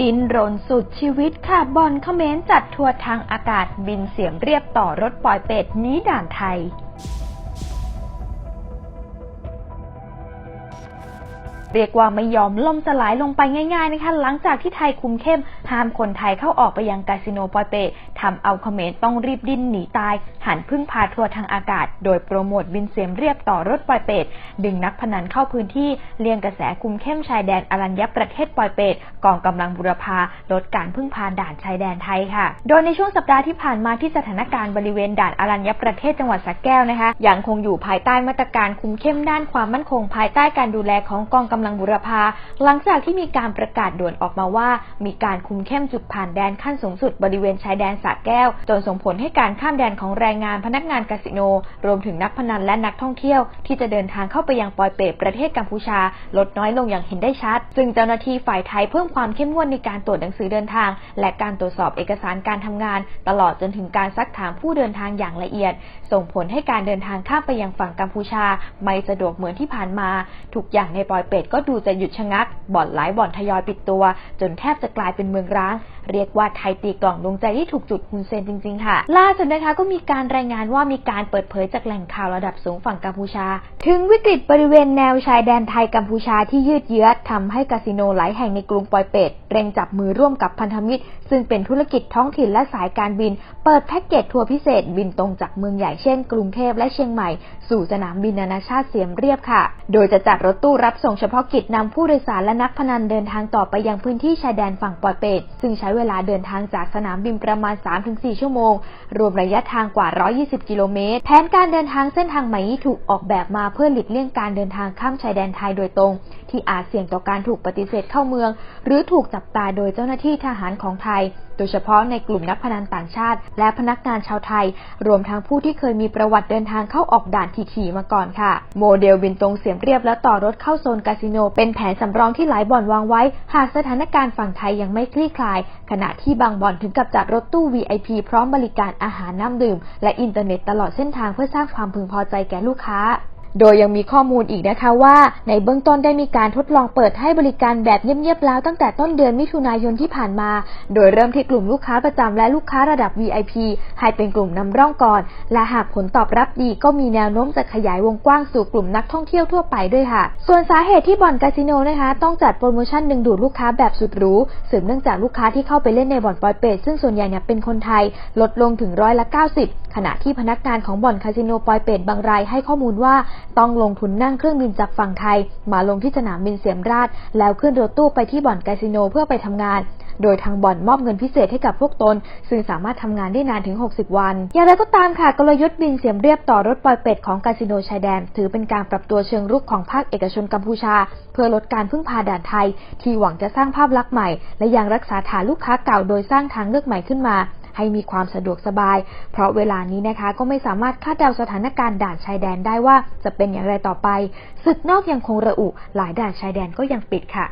ดินรนสุดชีวิตค่ะบอลเขมรจัดทัวร์ทางอากาศบินเสียงเรียบต่อรถปล่อยเป็ดนี้ด่านไทย เรียกว่าไม่ยอมล่มสลายลงไปง่ายๆนะคะหลังจากที่ไทยคุมเข้มห้ามคนไทยเข้าออกไปยังคาสิโนปอยเปทำเอาเขมรต้องรีบดิ้นหนีตาย หันพึ่งพาทัวร์ทางอากาศ โดยโปรโมทบินเสียมเรียบต่อรถปอยเปตดึงนักพนันเข้าพื้นที่เลี่ยงกระแสคุมเข้มชายแดนอรัญญประเทศปอยเปตกองกำลังบุรพาลดการพึ่งพาด่านชายแดนไทยค่ะ โดยในช่วงสัปดาห์ที่ผ่านมาที่สถานการณ์บริเวณด่านอรัญญประเทศจังหวัดสระแก้วนะคะยังคงอยู่ภายใต้มาตรการคุมเข้มด้านความมั่นคงภายใต้การดูแลของกองกำำลังบุรพา หลังจากที่มีการประกาศด่วนออกมาว่า มีการคุมเข้มจุดผ่านแดนขั้นสูงสุดบริเวณชายแดนสระแก้ว จนส่งผลให้การข้ามแดนของแรงงานพนักงานคาสิโน รวมถึงนักพนันและนักท่องเที่ยว ที่จะเดินทางเข้าไปยังปอยเปตประเทศกัมพูชา ลดน้อยลงอย่างเห็นได้ชัด ซึ่งเจ้าหน้าที่ฝ่ายไทยเพิ่มความเข้มงวดในการตรวจหนังสือเดินทาง และการตรวจสอบเอกสารการทำงาน ตลอดจนถึงการซักถามผู้เดินทางอย่างละเอียด ส่งผลให้การเดินทางข้ามไปยังฝั่งกัมพูชา ไม่สะดวกเหมือนที่ผ่านมาทุกอย่างในปอยเปตก็ดูจะหยุดชะงัก บ่อนหลายบ่อนทยอยปิดตัว จนแทบจะกลายเป็นเมืองร้าง เรียกว่าไทยตีกล่องดวงใจที่ถูกจุดฮุนเซนจริงๆค่ะ ล่าสุดนะคะก็มีการรายงานว่ามีการเปิดเผยจากแหล่งข่าวระดับสูงฝั่งกัมพูชา ถึงวิกฤตบริเวณแนวชายแดนไทยกัมพูชาที่ยืดเยื้อทำให้คาสิโนหลายแห่งในกรุงปอยเปตเร่งจับมือร่วมกับพันธมิตร ซึ่งเป็นธุรกิจท้องถิ่นและสายการบิน เปิดแพ็กเกจทัวร์พิเศษบินตรงจากเมืองใหญ่เช่น กรุงเทพและเชียงใหม่ สู่สนามบินนานาชาติเสียมเรียบค่ะ โดยจะจัดรถตู้รับส่งเฉพาะกิจนำผู้โดยสารและนักพนันเดินทางต่อไปยังพื้นที่ชายแดนฝั่งปอยเปตซึ่งใช้เวลาเดินทางจากสนามบินประมาณ 3-4 ชั่วโมง รวมระยะทางกว่า 120 กิโลเมตร แผนการเดินทางเส้นทางใหม่ถูกออกแบบมาเพื่อหลีกเลี่ยงการเดินทางข้ามชายแดนไทยโดยตรง ที่อาจเสี่ยงต่อการถูกปฏิเสธเข้าเมือง หรือถูกจับตาโดยเจ้าหน้าที่ทหารของไทย โดยเฉพาะในกลุ่มนักพนันต่างชาติ และพนักงานชาวไทย รวมทั้งผู้ที่เคยมีประวัติเดินทางเข้าออกด่านถี่ๆมาก่อนค่ะ โมเดลบินตรงเสียมเรียบและต่อรถเข้าโซนคาสิโน เป็นแผนสำรองที่หลายบ่อนวางไว้ หากสถานการณ์ฝั่งไทยยังไม่คลี่คลาย ขณะที่บางบ่อนถึงกับจัดรถตู้ VIP พร้อมบริการอาหารน้ำดื่ม และอินเทอร์เน็ตตลอดเส้นทางเพื่อสร้างความพึงพอใจแก่ลูกค้า โดยยังมีข้อมูลอีกนะคะว่า ในเบื้องต้นได้มีการทดลองเปิดให้บริการแบบเงียบๆแล้วตั้งแต่ต้นเดือนมิถุนายนที่ผ่านมา โดยเริ่มที่กลุ่มลูกค้าประจำและลูกค้าระดับ VIP ให้เป็นกลุ่มนำร่องก่อน และหากผลตอบรับดีก็มีแนวโน้มจะขยายวงกว้างสู่กลุ่มนักท่องเที่ยวทั่วไปด้วยค่ะ ส่วนสาเหตุที่บ่อนคาสิโนนะคะต้องจัดโปรโมชั่นดึงดูดลูกค้าแบบสุดหรูสืบเนื่องจากลูกค้าที่เข้าไปเล่นในบ่อนปอยเปตซึ่งส่วนใหญ่เนี่ยเป็นคนไทยลดลงถึงร้อยละ90 ขณะที่พนักงานของบ่อนคาสิโนปอยเปตบางรายให้ข้อมูลว่าต้องลงทุนนั่งเครื่องบินจากฝั่งไทย มาลงที่สนามบินเสียมราช แล้วขึ้นรถตู้ไปที่บ่อนคาสิโนเพื่อไปทำงาน โดยทางบ่อนมอบเงินพิเศษให้กับพวกตน ซึ่งสามารถทำงานได้นานถึง 60 วัน อย่างไรก็ตามค่ะกลยุทธ์บินเสียมเรียบต่อรถปอยเป็ดของคาสิโนชายแดน ถือเป็นการปรับตัวเชิงรุกของภาคเอกชนกัมพูชา เพื่อลดการพึ่งพาด่านไทย ที่หวังจะสร้างภาพลักษณ์ใหม่ และยังรักษาฐานลูกค้าเก่าโดยสร้างทางเลือกใหม่ขึ้นมา ให้มีความสะดวกสบาย เพราะเวลานี้นะคะก็ไม่สามารถคาดเดาสถานการณ์ด่านชายแดนได้ว่าจะเป็นอย่างไรต่อไปศึกนอกยังคงระอุหลายด่านชายแดนก็ยังปิดค่ะ